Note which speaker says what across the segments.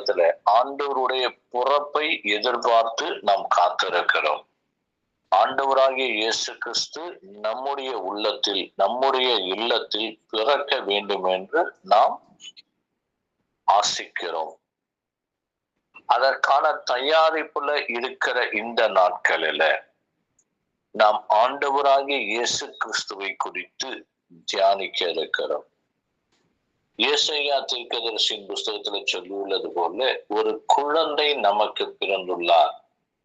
Speaker 1: உலகத்துல ஆண்டவருடைய பிறப்பை எதிர்பார்த்து நாம் காத்திருக்கிறோம். ஆண்டவராகிய இயேசு கிறிஸ்து நம்முடைய உள்ளத்தில் நம்முடைய இல்லத்தில் பிறக்க வேண்டும் என்று நாம் ஆசிக்கிறோம். அதற்கான தயாரிப்புல இருக்கிற இந்த நாட்களில நாம் ஆண்டவராகிய இயேசு கிறிஸ்துவை குறித்து தியானிக்க இருக்கிறோம். இயேசையா தீர்க்கதரிசியின் புஸ்தகத்துல சொல்லியுள்ளது போல ஒரு குழந்தை நமக்கு பிறந்துள்ளார்.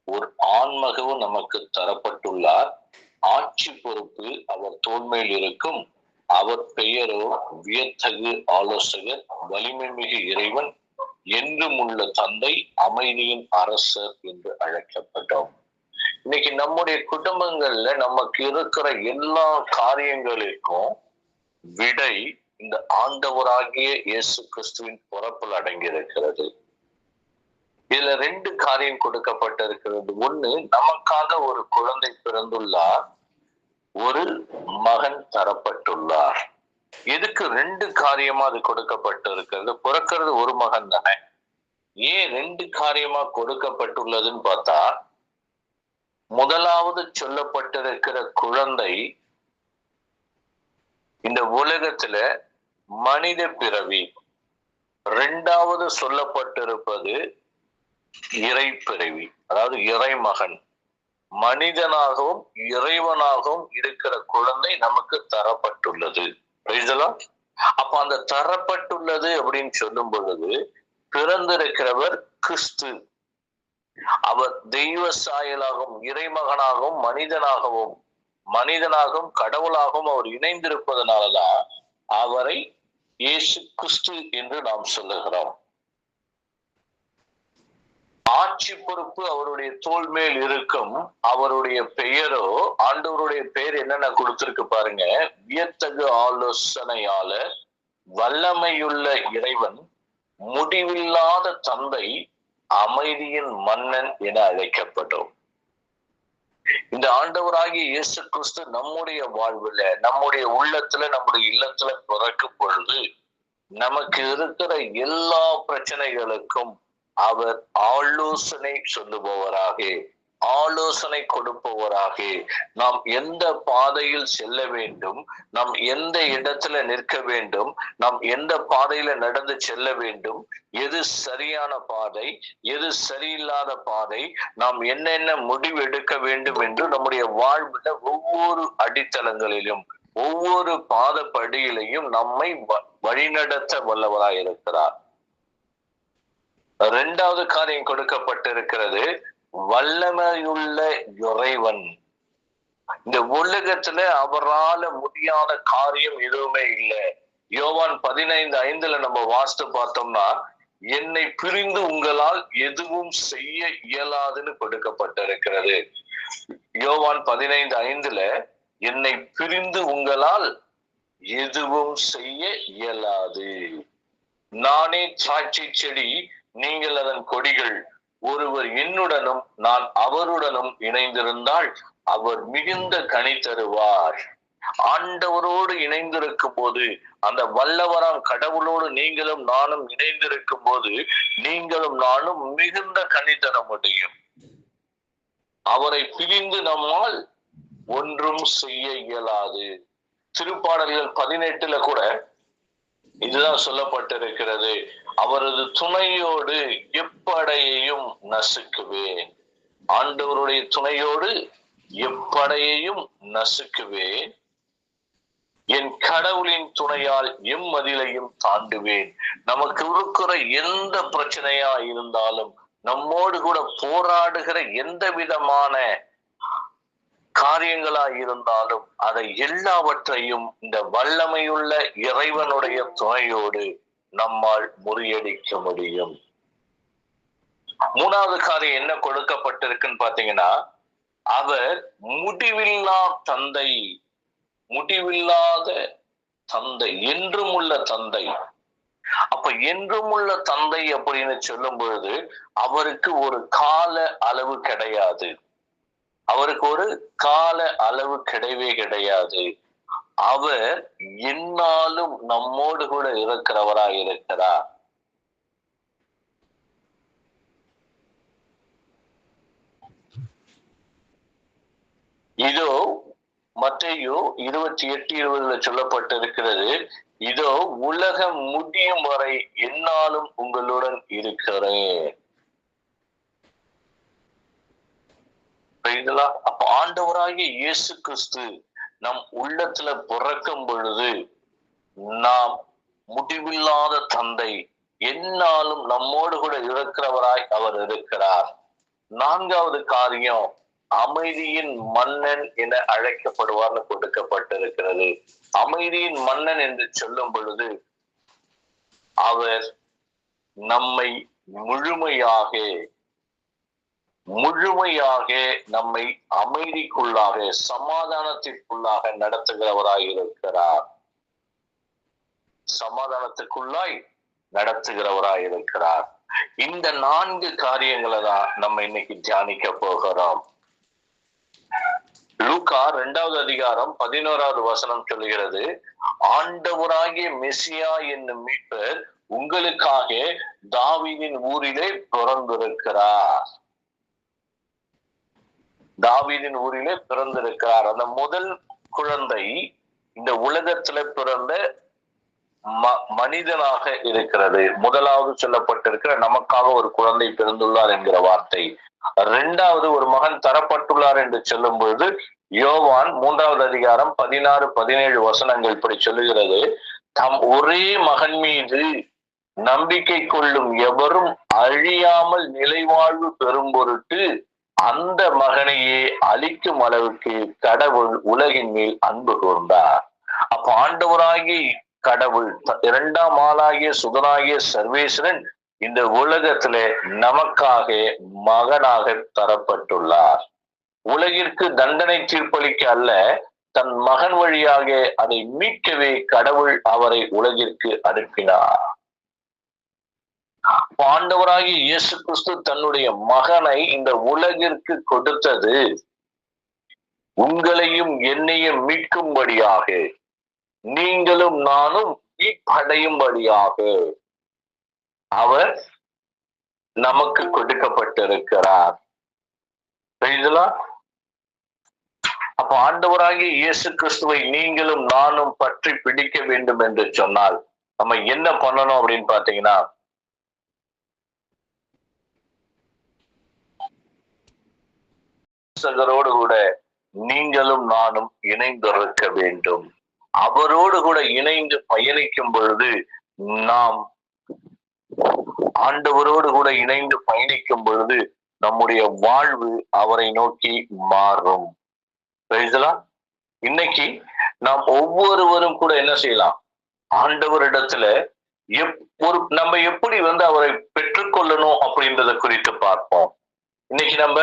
Speaker 1: ஒரு ஆண்மகவும் நமக்கு தரப்பட்டுள்ளார். ஆட்சி பொறுப்பு அவர் தோல்மையில் இருக்கும். அவர் பெயரோ வியத்தகு ஆலோசகர் வலிமை மிகு இறைவன் என்றும் உள்ள தந்தை அமைதியின் அரசர் என்று அழைக்கப்பட்டோம். இன்னைக்கு நம்முடைய குடும்பங்கள்ல நமக்கு இருக்கிற எல்லா காரியங்களுக்கும் விடை இந்த ஆண்டவராகிய இயேசு கிறிஸ்துவின் பிறப்பில் அடங்கி இருக்கிறது இதுல ரெண்டு காரியம் கொடுக்கப்பட்டிருக்கிறது. ஒண்ணு நமக்காக ஒரு குழந்தை பிறந்துள்ளார் ஒரு மகன் தரப்பட்டுள்ளார். எதுக்கு ரெண்டு காரியமா அது கொடுக்கப்பட்டிருக்கிறது. பிறக்கிறது ஒரு மகன் தானே. ஏன் ரெண்டு காரியமா கொடுக்கப்பட்டுள்ளதுன்னு பார்த்தா முதலாவது சொல்லப்பட்டிருக்கிற குழந்தை இந்த உலகத்துல மனித பிறவி. ரெண்டாவது சொல்லப்பட்டிருப்பது இறை பிறவி அதாவது இறைமகன். மனிதனாகவும் இறைவனாகவும் இருக்கிற குழந்தை நமக்கு தரப்பட்டுள்ளது. அப்ப அந்த தரப்பட்டுள்ளது அப்படின்னு சொல்லும் பொழுது பிறந்திருக்கிறவர் கிறிஸ்து. அவர் தெய்வ சாயலாகவும் இறைமகனாகவும் மனிதனாகவும் மனிதனாகவும் கடவுளாகவும் அவர் இணைந்திருப்பதனாலதான் அவரை இயேசு கிறிஸ்து என்று நாம் சொல்லுகிறோம். ஆட்சி பொறுப்பு அவருடைய தோல் மேல் இருக்கும். அவருடைய பெயரோ ஆண்டவருடைய பெயர் என்னென்ன கொடுத்திருக்கு பாருங்க. வியத்தகு ஆலோசனையாளர் வல்லமையுள்ள இறைவன் முடிவில்லாத தந்தை அமைதியின் மன்னன் என அழைக்கப்பட்டோம். இந்த ஆண்டவராகிய இயேசு கிறிஸ்து நம்முடைய வாழ்வுல நம்முடைய உள்ளத்துல நம்முடைய இல்லத்துல பிறக்கும் பொழுது நமக்கு இருக்கிற எல்லா பிரச்சனைகளுக்கும் அவர் ஆலோசனை சொல்லுபவராக. ஆலோசனை கொடுப்பவராக. நாம் எந்த பாதையில் செல்ல வேண்டும் நாம் எந்த இடத்துல நிற்க வேண்டும் நாம் எந்த பாதையில நடந்து செல்ல வேண்டும் எது சரியான பாதை எது சரியில்லாத பாதை நாம் என்னென்ன முடிவு எடுக்க வேண்டும் என்று நம்முடைய வாழ்வுல ஒவ்வொரு அடித்தளங்களிலும் ஒவ்வொரு பாத படியிலையும் நம்மை வழிநடத்த வல்லவராய் இருக்கிறார் இரண்டாவது காரியம் கொடுக்கப்பட்டிருக்கிறது வல்லமையுள்ள இறைவன். இந்த உலகத்துல அவரால முடியாத காரியம் எதுவுமே இல்லை. யோவான் பதினைந்து ஐந்துல நம்ம வாசித்து பார்த்தோம்னா என்னை பிரிந்து உங்களால் எதுவும் செய்ய இயலாதுன்னு கொடுக்கப்பட்டிருக்கிறது. யோவான் பதினைந்து ஐந்துல என்னை பிரிந்து உங்களால் எதுவும் செய்ய இயலாது. நானே சாட்சி செடி நீங்கள் அதன் கொடிகள். ஒருவர் என்னுடனும் நான் அவருடனும் இணைந்திருந்தால் அவர் மிகுந்த கனி தருவார். ஆண்டவரோடு இணைந்திருக்கும் போது அந்த வல்லவராம் கடவுளோடு நீங்களும் நானும் இணைந்திருக்கும் போது நீங்களும் நானும் மிகுந்த கனி தர முடியும். அவரை பிரிந்து நம்மால் ஒன்றும் செய்ய இயலாது. திருப்பாடல்கள் பதினெட்டுல கூட இதுதான் சொல்லப்பட்டிருக்கிறது. அவரது துணையோடு எப்படையையும் நசுக்குவேன். ஆண்டவருடைய துணையோடு எப்படையையும் நசுக்குவேன். என் கடவுளின் துணையால் எம்மதிலையும் தாண்டுவேன். நமக்கு இருக்கிற எந்த பிரச்சனையா இருந்தாலும் நம்மோடு கூட போராடுகிற எந்த விதமான காரியங்களா இருந்தாலும் அதை எல்லாவற்றையும் இந்த வல்லமையுள்ள இறைவனுடைய துணையோடு நம்மால் முறியடிக்க முடியும். மூணாவது காரியம் என்ன கொடுக்கப்பட்டிருக்குன்னு பாத்தீங்கன்னா அவர் முடிவில்லா தந்தை முடிவில்லாத தந்தை என்றும் உள்ள தந்தை. அப்ப என்றும் உள்ள தந்தை அப்படின்னு சொல்லும் பொழுது அவருக்கு ஒரு கால அளவு கிடையாது. அவருக்கு ஒரு கால அளவு கிடையவே கிடையாது. அவர் என்னாலும் நம்மோடு கூட இருக்கிறவரா இருக்கிறார். இதோ மற்றையோ இருபத்தி எட்டு இருபதுல சொல்லப்பட்டிருக்கிறது இதோ உலகம் முடியும் வரை என்னாலும் உங்களுடன் இருக்கிறேன். அப்ப ஆண்டவராகிய இயேசு கிறிஸ்து நம் உள்ளத்துல பிறக்கும் பொழுது நாம் முடிவில்லாத தந்தை என்னாலும் நம்மோடு கூட இருக்கிறவராய் அவர் இருக்கிறார். நான்காவது காரியம் அமைதியின் மன்னன் என அழைக்கப்படுவார்னு கொடுக்கப்பட்டிருக்கிறது. அமைதியின் மன்னன் என்று சொல்லும் பொழுது அவர் நம்மை முழுமையாக முழுமையாக நம்மை அமைதிக்குள்ளாக சமாதானத்திற்குள்ளாக நடத்துகிறவராய் இருக்கிறார் சமாதானத்துக்குள்ளாய் நடத்துகிறவராய் இருக்கிறார் இந்த நான்கு காரியங்களை தான் நம்ம இன்னைக்கு தியானிக்க போகிறோம். லூக்கா இரண்டாவது அதிகாரம் பதினோராவது வசனம் சொல்லுகிறது ஆண்டவராகிய மெசியா என்னும் மீட்பர் உங்களுக்காக தாவிதின் ஊரிலே பிறந்திருக்கிறார். தாவீதின் ஊரிலே பிறந்திருக்கிறார். அந்த முதல் குழந்தை இந்த உலகத்துல பிறந்த ம- மனிதனாக இருக்கிறது. முதலாவது சொல்லப்பட்டிருக்கிற நமக்காக ஒரு குழந்தை பிறந்துள்ளார் என்கிற வார்த்தை. ரெண்டாவது ஒரு மகன் தரப்பட்டுள்ளார் என்று சொல்லும் பொழுது யோவான் மூன்றாவது அதிகாரம் பதினாறு பதினேழு வசனங்கள் இப்படி சொல்லுகிறது. தம் ஒரே மகன் மீது நம்பிக்கை கொள்ளும் எவரும் அழியாமல் நிலைவாழ்வு பெறும் பொருட்டு அந்த மகனையே அழிக்கும் அளவுக்கு கடவுள் உலகின் மேல் அன்பு கூர்ந்தார். அப்ப ஆண்டவராகி கடவுள் இரண்டாம் ஆளாகிய சுதனாகிய சர்வேஸ்வரன் இந்த உலகத்துல நமக்காக மகனாக தரப்பட்டுள்ளார். உலகிற்கு தண்டனை தீர்ப்பளிக்க அல்ல தன் மகன் வழியாக அதை மீட்கவே கடவுள் அவரை உலகிற்கு அனுப்பினார். ஆண்டவராகிய இயேசு கிறிஸ்து தன்னுடைய மகனை இந்த உலகிற்கு கொடுத்தது உங்களையும் என்னையும் மீட்கும்படியாக. நீங்களும் நானும் மீட்படையும்படியாக. அவர் நமக்கு கொடுக்கப்பட்டிருக்கிறார். புரியுதுலா? அப்ப ஆண்டவராகிய இயேசு கிறிஸ்துவை நீங்களும் நானும் பற்றி பிடிக்க வேண்டும் என்று சொன்னால் நம்ம என்ன பண்ணணும் அப்படின்னு பாத்தீங்கன்னா சகரோடு கூட நீங்களும் நானும் இணைந்திருக்க வேண்டும். அவரோடு கூட இணைந்து பயணிக்கும் பொழுது நாம் ஆண்டவரோடு கூட இணைந்து பயணிக்கும் பொழுது நம்முடைய வாழ்வு அவரை நோக்கி மாறும். இன்னைக்கு நாம் ஒவ்வொருவரும் கூட என்ன செய்யலாம்? ஆண்டவரிடத்துல எப் ஒரு நம்ம எப்படி வந்து அவரை பெற்றுக்கொள்ளணும் அப்படின்றத குறித்து பார்ப்போம். இன்னைக்கு நம்ம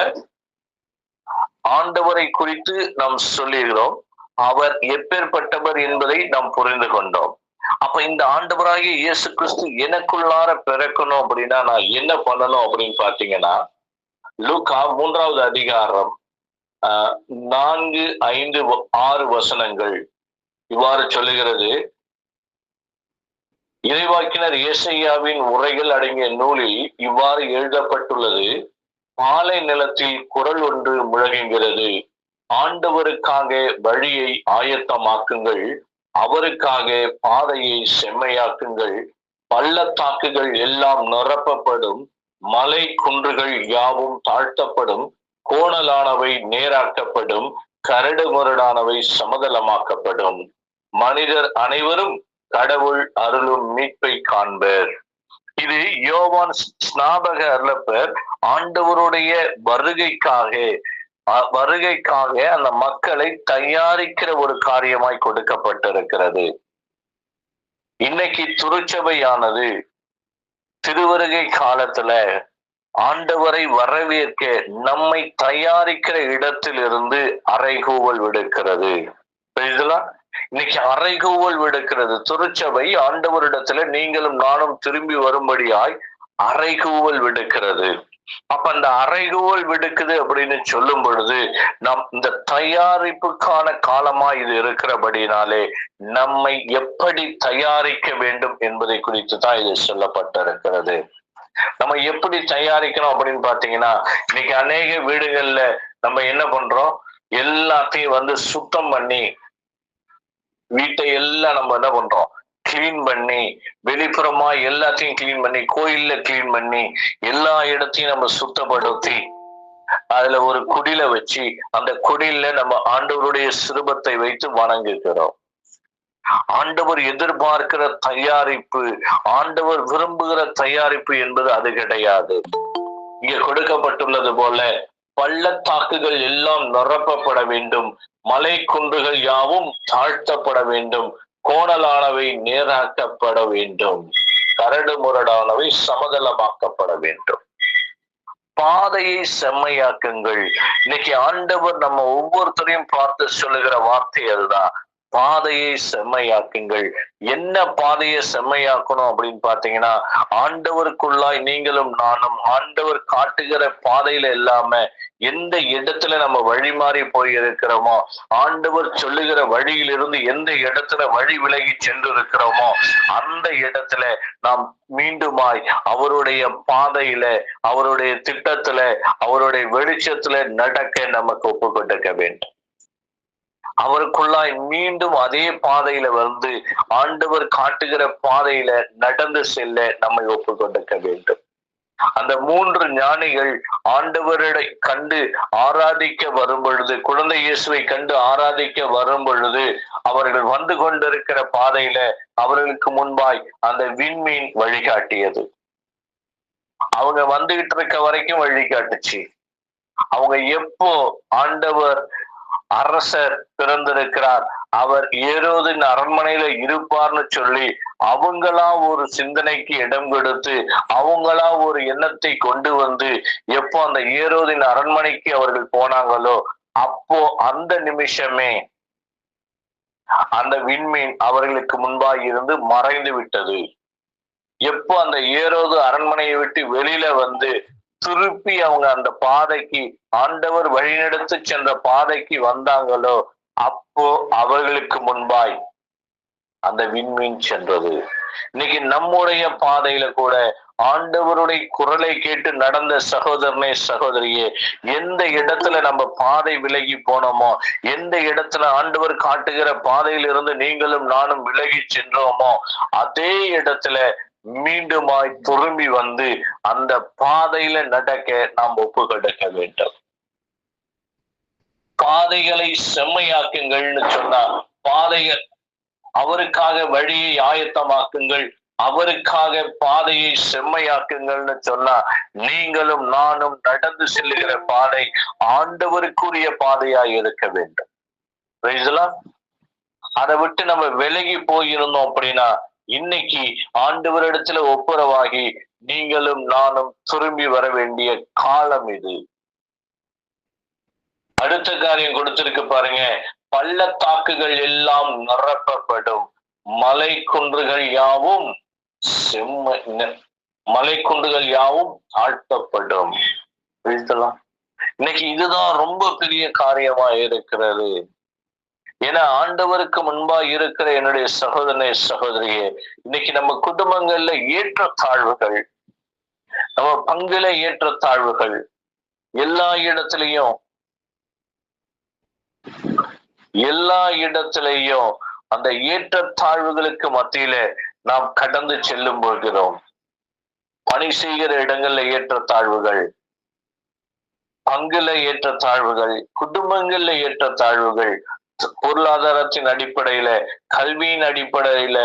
Speaker 1: ஆண்டவரை குறித்து நாம் சொல்லுகிறோம் அவர் எப்பேற்பட்டவர் என்பதை நாம் புரிந்து கொண்டோம். அப்ப இந்த ஆண்டவராகிய இயேசு கிறிஸ்து எனக்குள்ளார பிறக்கணும் அப்படின்னா நான் என்ன பண்ணணும் அப்படின்னு பாத்தீங்கன்னா லூக்கா மூன்றாவது அதிகாரம் ஆஹ், நான்கு ஐந்து வ- ஆறு வசனங்கள் இவ்வாறு சொல்லுகிறது. இறைவாக்கினர் இயேசையாவின் உரைகள் அடங்கிய நூலில் இவ்வாறு எழுதப்பட்டுள்ளது. பாலை நிலத்தில் குரல் ஒன்று முழங்குகிறது. ஆண்டவருக்காக வழியை ஆயத்தமாக்குங்கள். அவருக்காக பாதையை செம்மையாக்குங்கள். பள்ளத்தாக்குகள் எல்லாம் நிரப்பப்படும். மலை குன்றுகள் யாவும் தாழ்த்தப்படும். கோணலானவை நேராக்கப்படும். கரடு முரடானவை சமதளமாக்கப்படும். மனிதர் அனைவரும் கடவுள் அருளும் மீட்பை காண்பர். இது யோவான் ஸ்நாபக அருளப்பர் ஆண்டவருடைய வருகைக்காக வருகைக்காக அந்த மக்களை தயாரிக்கிற ஒரு காரியமாய் கொடுக்கப்பட்டிருக்கிறது. இன்னைக்கு துருச்சபையானது திருவருகை காலத்துல ஆண்டவரை வரவேற்க நம்மை தயாரிக்கிற இடத்திலிருந்து அறைகூவல் விடுக்கிறது. புரியுதுங்களா? இன்னைக்கு அறைகூவல் விடுக்கிறது. திருச்சபை ஆண்டவரிடத்துல நீங்களும் நானும் திரும்பி வரும்படியாய் அறைகூவல் விடுக்கிறது. அப்ப அந்த அறைகூவல் விடுக்குது அப்படின்னு சொல்லும் பொழுது நம் இந்த தயாரிப்புக்கான காலமா இது இருக்கிறபடினாலே நம்மை எப்படி தயாரிக்க வேண்டும் என்பதை குறித்து தான் இது சொல்லப்பட்டிருக்கிறது. நம்ம எப்படி தயாரிக்கணும் அப்படின்னு பாத்தீங்கன்னா இன்னைக்கு அநேக வீடுகள்ல நம்ம என்ன பண்றோம்? எல்லாத்தையும் வந்து சுத்தம் பண்ணி வீட்டை எல்லாம் நம்ம என்ன பண்றோம்? கிளீன் பண்ணி வெளிப்புறமா எல்லாத்தையும் கிளீன் பண்ணி கோயில்ல கிளீன் பண்ணி எல்லா இடத்தையும் நம்ம சுத்தப்படுத்தி அதுல ஒரு குடில வச்சு அந்த குடில நம்ம ஆண்டவருடைய சிறுபத்தை வைத்து வணங்குகிறோம். ஆண்டவர் எதிர்பார்க்கிற தயாரிப்பு ஆண்டவர் விரும்புகிற தயாரிப்பு என்பது அது கிடையாது. இங்க கொடுக்கப்பட்டுள்ளது போல பள்ளத்தாக்குகள் எல்லாம் நிரப்பப்பட வேண்டும். மலை குன்றுகள் யாவும் தாழ்த்தப்பட வேண்டும். கோணலானவை நேராக்கப்பட வேண்டும். கரடு முரடானவை சமதளமாக்கப்பட வேண்டும். பாதையை செம்மையாக்குங்கள். இன்னைக்கு ஆண்டவர் நம்ம ஒவ்வொருத்தரையும் பார்த்து சொல்லுகிற வார்த்தை அதுதான் பாதையை செம்மையாக்குங்கள். என்ன பாதையை செம்மையாக்கணும் அப்படின்னு பாத்தீங்கன்னா ஆண்டவருக்குள்ளாய் நீங்களும் நானும் ஆண்டவர் காட்டுகிற பாதையில இல்லாம எந்த இடத்துல நம்ம வழி மாறி போய் இருக்கிறோமோ ஆண்டவர் சொல்லுகிற வழியிலிருந்து எந்த இடத்துல வழி விலகி சென்று இருக்கிறோமோ அந்த இடத்துல நாம் மீண்டுமாய் அவருடைய பாதையில அவருடைய திட்டத்துல அவருடைய வெளிச்சத்துல நடக்க நமக்கு ஒப்பு கொடுக்க வேண்டும். அவருக்குள்ளாய் மீண்டும் அதே பாதையில வந்து ஆண்டவர் காட்டுகிற பாதையில நடந்து செல்ல நம்மை ஒப்பு கொடுக்க வேண்டும். அந்த மூன்று ஞானிகள் ஆண்டவரை கண்டு ஆராதிக்க வரும் பொழுது குழந்தை இயேசுவை கண்டு ஆராதிக்க வரும் பொழுது அவர்கள் வந்து கொண்டிருக்கிற பாதையில அவர்களுக்கு முன்பாய் அந்த விண்மீன் வழிகாட்டியது. அவங்க வந்துகிட்டு இருக்க வரைக்கும் வழிகாட்டுச்சு. அவங்க எப்போ ஆண்டவர் அரசர் பிறந்திருக்கிறார். அவர் ஏரோதின் அரண்மனையில இருப்பார்னு சொல்லி அவங்களா ஒரு சிந்தனைக்கு இடம் கொடுத்து அவங்களா ஒரு எண்ணத்தை கொண்டு வந்து எப்போ அந்த ஏரோதின் அரண்மனைக்கு அவர்கள் போனாங்களோ அப்போ அந்த நிமிஷமே அந்த விண்மீன் அவர்களுக்கு முன்பாக இருந்து மறைந்து விட்டது. எப்போ அந்த ஏரோது அரண்மனையை விட்டு வெளியில வந்து திருப்பி அவங்க அந்த பாதைக்கு ஆண்டவர் வழிநடத்து சென்ற பாதைக்கு வந்தாங்களோ அப்போ அவர்களுக்கு முன்பாய் அந்த விண்மீன் சென்றது. இன்னைக்கு நம்முடைய பாதையில கூட ஆண்டவருடைய குரலை கேட்டு நடந்த சகோதரனே சகோதரியே எந்த இடத்துல நம்ம பாதை விலகி போனோமோ எந்த இடத்துல ஆண்டவர் காட்டுகிற பாதையிலிருந்து நீங்களும் நானும் விலகி சென்றோமோ அதே இடத்துல மீண்டுமாய் திரும்பி வந்து அந்த பாதையில நடக்க நாம் ஒப்பு கொடுக்க வேண்டும். பாதைகளை செம்மையாக்குங்கள்னு சொன்னா பாதைகள் அவருக்காக வழியை ஆயத்தமாக்குங்கள் அவருக்காக பாதையை செம்மையாக்குங்கள்னு சொன்னா நீங்களும் நானும் நடந்து செல்லுகிற பாதை ஆண்டவருக்குரிய பாதையாய் இருக்க வேண்டும். அதை விட்டு நம்ம விலகி போயிருந்தோம் அப்படின்னா இன்னைக்கு ஆண்டவரிடத்துல ஒப்புரவாகி நீங்களும் நானும் திரும்பி வர வேண்டிய காலம் இது. அடுத்த காரியம் கொடுத்திருக்கு பாருங்க. பள்ளத்தாக்குகள் எல்லாம் நிரப்பப்படும். மலை குன்றுகள் யாவும் செம்ம மலை குன்றுகள் யாவும் தாழ்த்தப்படும் இன்னைக்கு இதுதான் ரொம்ப பெரிய காரியமா இருக்கிறது. ஏன்னா ஆண்டவருக்கு முன்பா இருக்கிற என்னுடைய சகோதரனை சகோதரியே இன்னைக்கு நம்ம குடும்பங்கள்ல ஏற்ற தாழ்வுகள் நம்ம பங்குல ஏற்ற தாழ்வுகள் எல்லா இடத்துலயும் எல்லா இடத்திலையும் அந்த ஏற்ற தாழ்வுகளுக்கு மத்தியில நாம் கடந்து செல்லும் போகிறோம். பணி செய்கிற இடங்கள்ல ஏற்ற தாழ்வுகள் பங்குல ஏற்ற தாழ்வுகள் குடும்பங்கள்ல ஏற்ற தாழ்வுகள் பொருளாதாரத்தின் அடிப்படையில கல்வியின் அடிப்படையில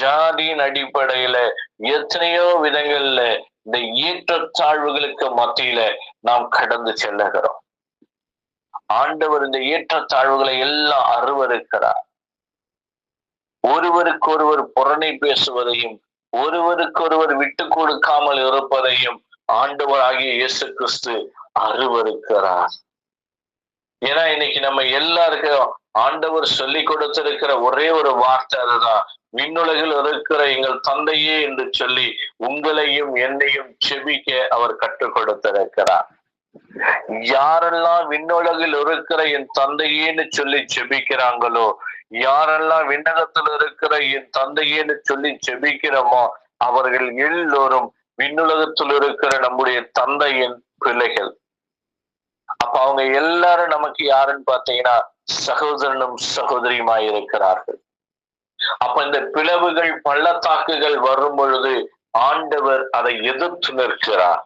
Speaker 1: ஜாதியின் அடிப்படையில எத்தனையோ விதங்கள்ல இந்த ஏற்றத்தாழ்வுகளுக்கு மத்தியில நாம் கடந்து செல்லுகிறோம். ஆண்டவர் இந்த ஏற்றத்தாழ்வுகளை எல்லாம் அருவருக்கிறார். ஒருவருக்கு ஒருவர் புறணை பேசுவதையும் ஒருவருக்கு ஒருவர் விட்டு கொடுக்காமல் இருப்பதையும் ஆண்டவர் ஆகிய இயேசு கிறிஸ்து அருவருக்கிறார். ஏன்னா இன்னைக்கு நம்ம எல்லாருக்கும் ஆண்டவர் சொல்லி கொடுத்திருக்கிற ஒரே ஒரு வார்த்தை அதுதான். விண்ணுலகில் இருக்கிற எங்கள் தந்தையே என்று சொல்லி உங்களையும் என்னையும் செபிக்க அவர் கற்றுக் கொடுத்திருக்கிறார். யாரெல்லாம் விண்ணுலகில் இருக்கிற என் தந்தையேன்னு சொல்லி செபிக்கிறாங்களோ யாரெல்லாம் விண்ணகத்தில் இருக்கிற என் தந்தையேன்னு சொல்லி செபிக்கிறோமோ அவர்கள் எல்லோரும் விண்ணுலகத்தில் இருக்கிற நம்முடைய தந்தையின் பிள்ளைகள். அப்ப அவங்க எல்லாரும் நமக்கு யாருன்னு பாத்தீங்கன்னா சகோதரனும் சகோதரியுமா இருக்கிறார்கள். அப்ப இந்த பிளவுகள் பள்ளத்தாக்குகள் வரும் பொழுது ஆண்டவர் அதை எதிர்த்து நிற்கிறார்.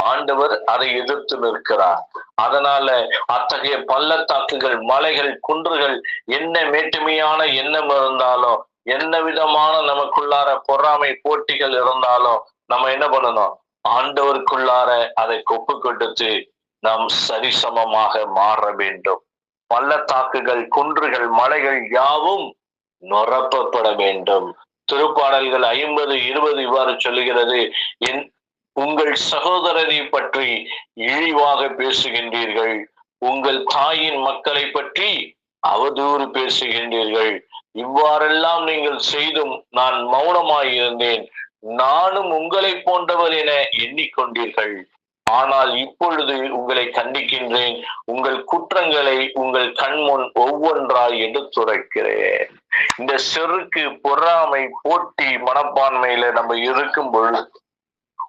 Speaker 1: ஆண்டவர் அதை எதிர்த்து நிற்கிறார். அதனால அத்தகைய பள்ளத்தாக்குகள் மலைகள் குன்றுகள் என்ன மேட்டுமையான எண்ணம் இருந்தாலும் என்ன விதமான நமக்குள்ளார பொறாமை போட்டிகள் இருந்தாலும் நம்ம என்ன பண்ணணும்? ஆண்டவருக்குள்ளார அதை கொப்பு கொடுத்து நாம் சரிசமமாக மாற வேண்டும். பள்ளத்தாக்குகள் குன்றுகள் மலைகள் யாவும் நொரப்பப்பட வேண்டும். திருப்பாடல்கள் ஐம்பது இருபது இவ்வாறு சொல்லுகிறது என் உங்கள் சகோதரரை பற்றி இழிவாக பேசுகின்றீர்கள். உங்கள் தாயின் மக்களை பற்றி அவதூறு பேசுகின்றீர்கள். இவ்வாறெல்லாம் நீங்கள் செய்தும் நான் மௌனமாயிருந்தேன். நானும் உங்களை போன்றவர் என எண்ணிக்கொண்டீர்கள். ஆனால் இப்பொழுது உங்களை கண்டிக்கின்றேன். உங்கள் குற்றங்களை உங்கள் கண்முன் ஒவ்வொன்றாய் எடுத்துரைக்கிறேன். இந்த செருக்கு பொறாமை போட்டி மனப்பான்மையில நம்ம இருக்கும் பொழுது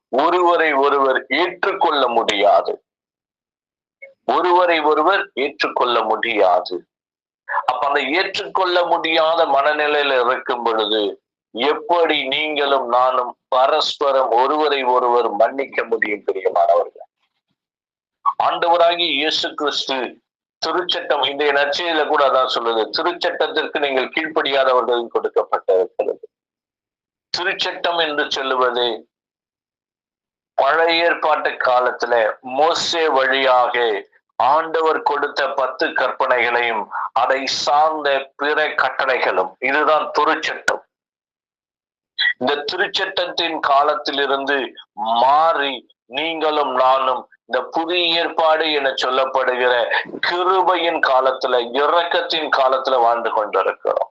Speaker 1: ஒருவரை ஒருவர் ஏற்றுக்கொள்ள முடியாது. ஒருவரை ஒருவர் ஏற்றுக்கொள்ள முடியாது. அப்ப அந்த ஏற்றுக்கொள்ள முடியாத மனநிலையில இருக்கும் பொழுது எப்படி நீங்களும் நானும் பரஸ்பரம் ஒருவரை ஒருவர் மன்னிக்க முடியும் பிரியமானவர்கள் ஆண்டவராகி இயேசு கிறிஸ்து திருச்சட்டம் இன்றைய நச்சையில கூட அதான் சொல்லுது. திருச்சட்டத்திற்கு நீங்கள் கீழ்ப்படியாதவர்கள் கொடுக்கப்பட்டிருக்கிறது. திருச்சட்டம் என்று சொல்லுவது பழைய ஏற்பாட்டு காலத்துல மோசே வழியாக ஆண்டவர் கொடுத்த பத்து கற்பனைகளையும் அதை சார்ந்த பிற கட்டளைகளும். இதுதான் திருச்சட்டம். இந்த திருச்சட்டத்தின் காலத்திலிருந்து மாறி நீங்களும் நானும் இந்த புதிய ஏற்பாடு என சொல்லப்படுகிற கிருபையின் காலத்துல இறக்கத்தின் காலத்துல வாழ்ந்து கொண்டிருக்கிறோம்.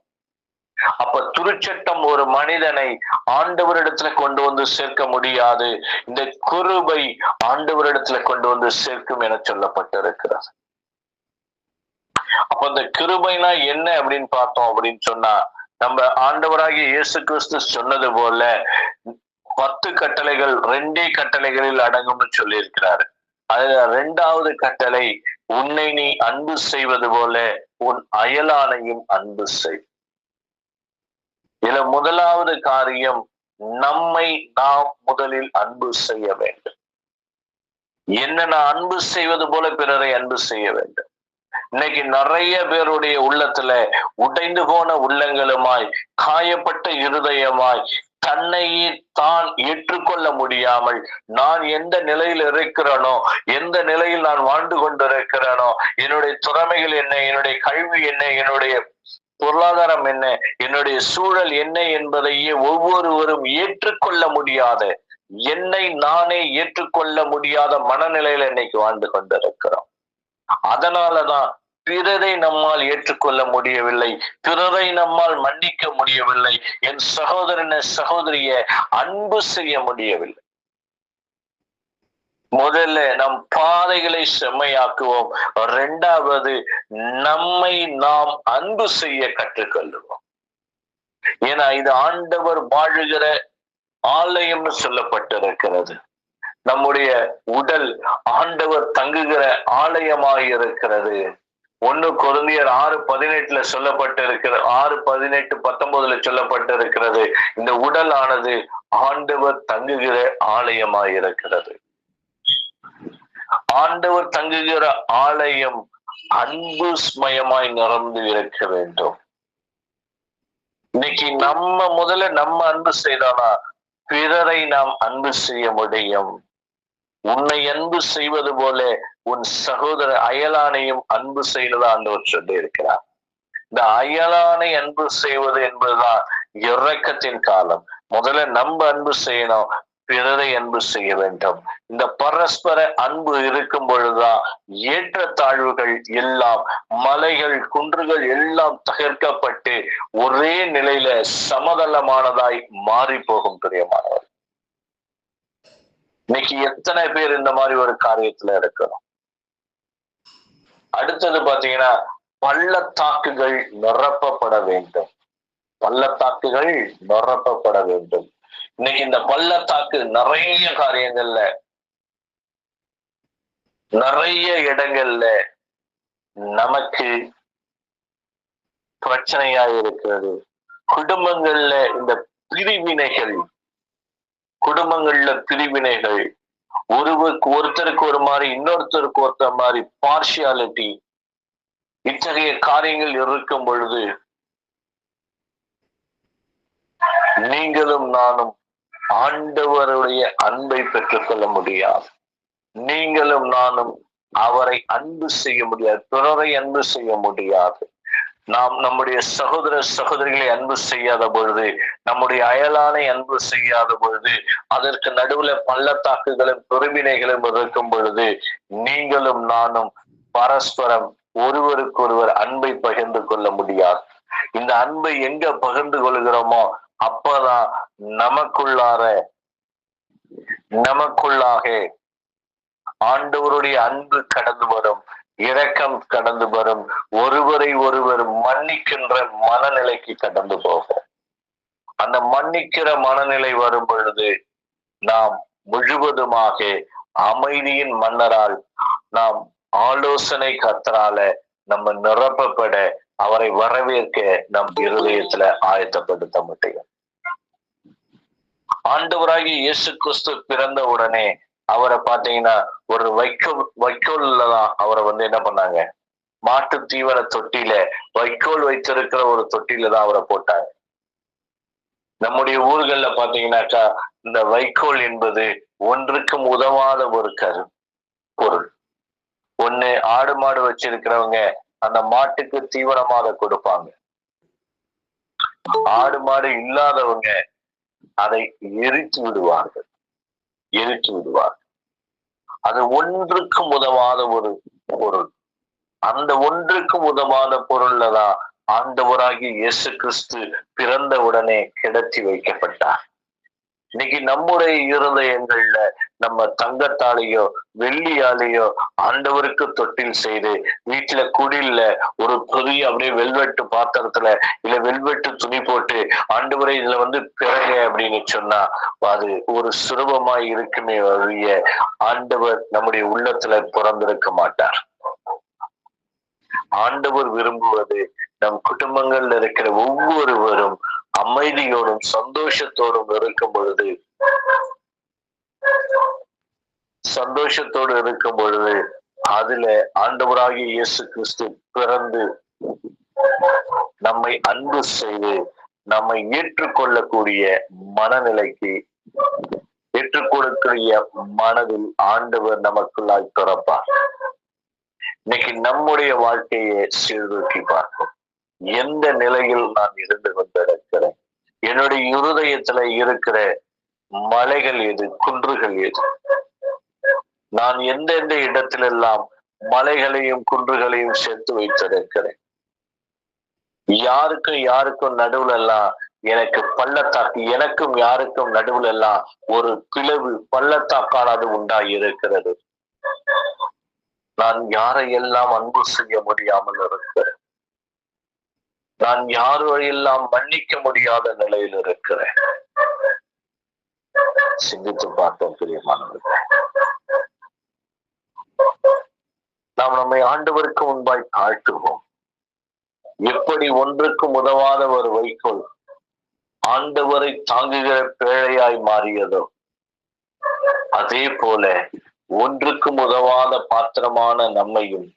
Speaker 1: அப்ப திருச்சட்டம் ஒரு மனிதனை ஆண்டவரிடத்துல கொண்டு வந்து சேர்க்க முடியாது. இந்த குருபை ஆண்டவரிடத்துல கொண்டு வந்து சேர்க்கும் என சொல்லப்பட்டிருக்கிறது. அப்ப இந்த கிருபைனா என்ன அப்படின்னு பார்த்தோம் அப்படின்னு சொன்னா நம்ம ஆண்டவராகிய இயேசு கிறிஸ்து சொன்னது போல பத்து கட்டளைகள் ரெண்டே கட்டளைகளில் அடங்கும்னு சொல்லி இருக்கிறாரு அதுல ரெண்டாவது கட்டளை உன்னை நீ அன்பு செய்வது போல உன் அயலானையும் அன்பு செய். இதுல முதலாவது காரியம் நம்மை நாம் முதலில் அன்பு செய்ய வேண்டும். என்ன நான் அன்பு செய்வது போல பிறரை அன்பு செய்ய வேண்டும்? இன்னைக்கு நிறைய பேருடைய உள்ளத்துல உடைந்து போன உள்ளங்களுமாய் காயப்பட்ட இருதயமாய் தன்னையே தான் ஏற்றுக்கொள்ள முடியாமல் நான் எந்த நிலையில் இருக்கிறேனோ எந்த நிலையில் நான் வாழ்ந்து கொண்டிருக்கிறேனோ என்னுடைய திறமைகள் என்ன என்னுடைய கல்வி என்ன என்னுடைய பொருளாதாரம் என்ன என்னுடைய சூழல் என்ன என்பதையே ஒவ்வொருவரும் ஏற்றுக்கொள்ள முடியாத என்னை நானே ஏற்றுக்கொள்ள முடியாத மனநிலையில இன்னைக்கு வாழ்ந்து கொண்டிருக்கிறோம். அதனாலதான் பிறரை நம்மால் ஏற்றுக்கொள்ள முடியவில்லை பிறரை நம்மால் மன்னிக்க முடியவில்லை என் சகோதரன சகோதரிய அன்பு செய்ய முடியவில்லை. முதல்ல நம் பாதைகளை செம்மையாக்குவோம். இரண்டாவது நம்மை நாம் அன்பு செய்ய கற்றுக்கொள்ளுவோம். ஏன்னா இது ஆண்டவர் வாழுகிற ஆலயம்னு சொல்லப்பட்டிருக்கிறது. நம்முடைய உடல் ஆண்டவர் தங்குகிற ஆலயமாய் இருக்கிறது ஒண்ணு குழந்தையர் ஆறு பதினெட்டுல சொல்லப்பட்டிருக்கிற ஆறு பதினெட்டு பத்தொன்பதுல சொல்லப்பட்டிருக்கிறது. இந்த உடல் ஆனது ஆண்டவர் தங்குகிற ஆலயமாய் இருக்கிறது ஆண்டவர் தங்குகிற ஆலயம் அன்பு ஸ்மயமாய் நிரம்பி இருக்க வேண்டும். இன்னைக்கு நம்ம முதல்ல நம்ம அன்பு செய்தோம்னா பிறரை நாம் அன்பு செய்ய முடியும். உன்னை அன்பு செய்வது போல உன் சகோதர அயலானையும் அன்பு செய்யறதா ஆண்டவர் சொல்லி இருக்கிறார் இந்த அயலானை அன்பு செய்வது என்பதுதான் இறக்கத்தின் காலம். முதல்ல நம்ம அன்பு செய்யணும் பிறரை அன்பு செய்ய வேண்டும். இந்த பரஸ்பர அன்பு இருக்கும் பொழுதுதான் ஏற்ற தாழ்வுகள் எல்லாம் மலைகள் குன்றுகள் எல்லாம் தகர்க்கப்பட்டு ஒரே நிலையில சமதளமானதாய் மாறி போகும் பிரியமானவர் இன்னைக்கு எத்தனை பேர் இந்த மாதிரி ஒரு காரியத்துல இருக்கிறோம்? அடுத்தது பாத்தீங்கன்னா பள்ளத்தாக்குகள் நிரப்பப்பட வேண்டும். பள்ளத்தாக்குகள் நிரப்பப்பட வேண்டும். இன்னைக்கு இந்த பள்ளத்தாக்கு நிறைய காரியங்கள்ல நிறைய இடங்கள்ல நமக்கு பிரச்சனையா இருக்கிறது குடும்பங்கள்ல இந்த பிரிவினைகள் குடும்பங்கள்ல பிரிவினைகள். ஒருவருக்கு ஒருத்தருக்கு ஒரு மாதிரி இன்னொருத்தருக்கு ஒருத்தர் மாதிரி பார்ஷியாலிட்டி இத்தகைய காரியங்கள் இருக்கும் பொழுது நீங்களும் நானும் ஆண்டவருடைய அன்பை பெற்றுக்கொள்ள முடியாது. நீங்களும் நானும் அவரை அன்பு செய்ய முடியாது பிறரை அன்பு செய்ய முடியாது. நாம் நம்முடைய சகோதர சகோதரிகளை அன்பு செய்யாத பொழுது நம்முடைய அயலானை அன்பு செய்யாத பொழுது அதற்கு நடுவுல பள்ளத்தாக்குகளும் பெருமினைகளும் இருக்கும் பொழுது நீங்களும் நானும் பரஸ்பரம் ஒருவருக்கொருவர் அன்பை பகிர்ந்து கொள்ள முடியாது. இந்த அன்பை எங்க பகிர்ந்து கொள்கிறோமோ அப்பதான் நமக்குள்ளார நமக்குள்ளாக ஆண்டவருடைய அன்பு கடந்து வரும். இரக்கம் கடந்து வரும் ஒருவரை ஒருவர் மன்னிக்கின்ற மனநிலைக்கு கடந்து போகும். அந்த மன்னிக்கிற மனநிலை வரும் பொழுது நாம் முழுவதுமாக அமைதியின் மன்னரால் நாம் ஆலோசனை கத்தரால நம்ம நிரப்பப்பட அவரை வரவேற்க நம் இருதயத்துல ஆயத்தப்படுத்த முடியும். ஆண்டவராகி இயேசு கிறிஸ்து பிறந்த உடனே அவரை பார்த்தீங்கன்னா ஒரு வைக்கோல் வைக்கோல்ல தான் அவரை வந்து என்ன பண்ணாங்க? மாட்டு தீவன தொட்டியில வைக்கோல் வைத்திருக்கிற ஒரு தொட்டியில தான் அவரை போட்டாங்க. நம்முடைய ஊர்கள்ல பாத்தீங்கன்னாக்கா இந்த வைக்கோல் என்பது ஒன்றுக்கும் உதவாத ஒரு கரு பொருள். ஒண்ணு ஆடு மாடு வச்சிருக்கிறவங்க அந்த மாட்டுக்கு தீவனமாக கொடுப்பாங்க. ஆடு மாடு இல்லாதவங்க அதை எரித்து விடுவார்கள். எரித்து விடுவார்கள். அது ஒன்றுக்கும் உதவாத ஒரு பொருள். அந்த ஒன்றுக்கும் உதவாத பொருள்ல தான் ஆண்டவராகி இயேசு கிறிஸ்து பிறந்த உடனே கிடத்தி வைக்கப்பட்டார். இன்னைக்கு நம்முடைய இருதயங்கள்ல நம்ம தங்கத்தாலேயோ வெள்ளியாலேயோ ஆண்டவருக்கு தொட்டில் செய்து வீட்டுல குடில்ல ஒரு பெரிய அப்படியே வெல்வெட்டு பாத்திரத்துல இல்ல வெல்வெட்டு துணி போட்டு ஆண்டவரை இதுல வந்து பிறக அப்படின்னு சொன்னா அது ஒரு சுலபமாய் இருக்குமே வழிய ஆண்டவர் நம்முடைய உள்ளத்துல பிறந்திருக்க மாட்டார். ஆண்டவர் விரும்புவது நம் குடும்பங்கள்ல இருக்கிற ஒவ்வொருவரும் அமைதியோடும் சந்தோஷத்தோடும் இருக்கும் பொழுது சந்தோஷத்தோடு இருக்கும் பொழுது அதுல ஆண்டவராகிய இயேசு கிறிஸ்து பிறந்து நம்மை அன்பு செய்து நம்மை ஏற்றுக்கொள்ளக்கூடிய மனநிலைக்கு ஏற்றுக்கொள்ளக்கூடிய மனதில் ஆண்டவர் நமக்குள்ளாய் திறப்பார் இன்னைக்கு நம்முடைய வாழ்க்கையை சீர்தூக்கி பார்க்கும் எந்த நிலையில் நான் இருந்து கொண்டிருக்கிறேன் என்னுடைய இருதயத்துல இருக்கிற மலைகள் எது? குன்றுகள் எது? நான் எந்தெந்த இடத்திலெல்லாம் மலைகளையும் குன்றுகளையும் சேர்த்து வைத்திருக்கிறேன்? யாருக்கும் யாருக்கும் நடுவுல எல்லாம் எனக்கு பள்ளத்தாக்கு எனக்கும் யாருக்கும் நடுவுல எல்லாம் ஒரு பிளவு பள்ளத்தாக்கானது உண்டாகி இருக்கிறது நான் யாரையெல்லாம் அன்பு செய்ய முடியாமல் இருக்கிறேன்? நான் யாரையெல்லாம் மன்னிக்க முடியாத நிலையில் இருக்கிறேன்? சிந்தித்து பார்த்தோம் பிரியமானவர்கள் நாம் நம்மை ஆண்டவருக்கு முன்பாய் தாழ்த்துவோம் எப்படி ஒன்றுக்கும் உதவாத ஒரு வைக்கோல் ஆண்டவரை தாங்குகிற பேழையாய் மாறியதோ அதே போல ஒன்றுக்கும் உதவாத பாத்திரமான நம்மையும்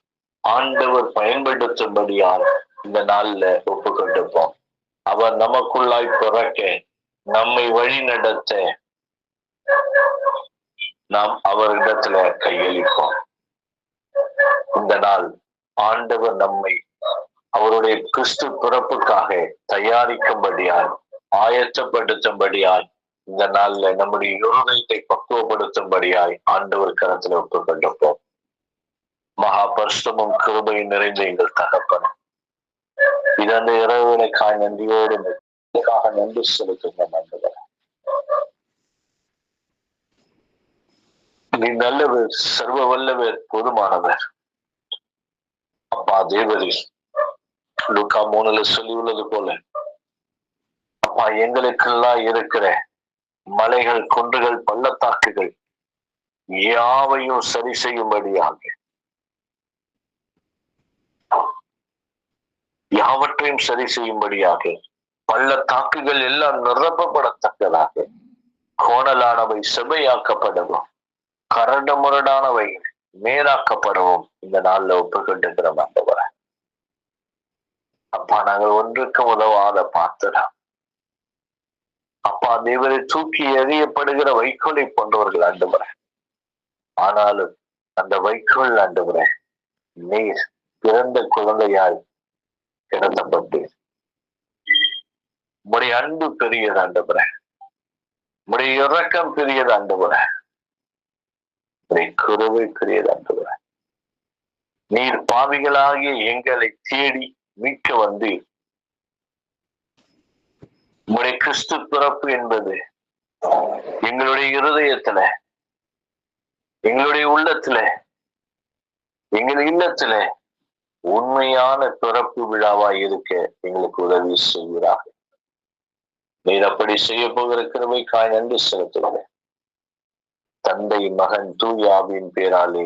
Speaker 1: ஆண்டவர் பயன்படுத்தும்படியால் இந்த நாள்ல ஒப்பு கொண்டிருப்போம் அவர் நமக்குள்ளாய் பிறக்க நம்மை வழி நடத்த நாம் அவரிடத்துல கையளிப்போம். இந்த நாள் ஆண்டவர் நம்மை அவருடைய கிறிஸ்து பிறப்புக்காக தயாரிக்கும்படியால் ஆயத்தப்படுத்தும்படியால் இந்த நாள்ல நம்முடைய இருதயத்தை பக்குவப்படுத்தும்படியாய் ஆண்டவர் கரத்துல ஒப்பு கொண்டிருப்போம் மகா பரிசுத்தமும் கிருபையும் நிறைந்த எங்கள் தகப்பனும் இதந்த இரவுகளுக்காய் நன்றியோடு இதற்காக நன்றி செலுத்துங்கள் நண்பர் நீ நல்லவர் சர்வ வல்லவர் போதுமானவர். அப்பா தேவரி லுக்கா மூணுல சொல்லி உள்ளது போல. அப்பா எங்களுக்கெல்லாம் இருக்கிற மலைகள் குன்றுகள் பள்ளத்தாக்குகள் யாவையும் சரி செய்யும்படியாக யாவற்றையும் சரி செய்யும்படியாக பள்ளத்தாக்குகள் எல்லாம் நிரப்பப்படத்தக்கதாக கோணலானவை செவையாக்கப்படவும் கரடு முரடானவை மேலாக்கப்படவும் இந்த நாள்ல ஒப்புக்கொண்டிருக்கிறோம் ஆண்டவரை. அப்பா நாங்கள் ஒன்றுக்கு உதவாத பார்த்துடா அப்பா தேவரை தூக்கி எறியப்படுகிற வைக்கோலை போன்றவர்கள் ஆண்டவரை. ஆனாலும் அந்த வைக்கோல் ஆண்டவரை நீர் பிறந்த குழந்தையாய் கிடத்தப்பட்டு உடைய அன்பு பெரியது ஆண்டவரை. உடைய இறக்கம் பெரியது ஆண்டவரை. உடைய குருவை பெரியது ஆண்டவரை. நீர் பாவிகளாகிய எங்களை தேடி மீட்க வந்து உடைய கிறிஸ்து பிறப்பு என்பது எங்களுடைய இருதயத்துல எங்களுடைய உள்ளத்துல எங்கள் இல்லத்துல உண்மையான துறப்பு விழாவா இருக்க எங்களுக்கு உதவி செய்கிறார் நீர் அப்படி செய்ய போகிற கிருபைக்காய் நன்றி செலுத்துகிறேன். தந்தை மகன் தூயாவின் பேராலே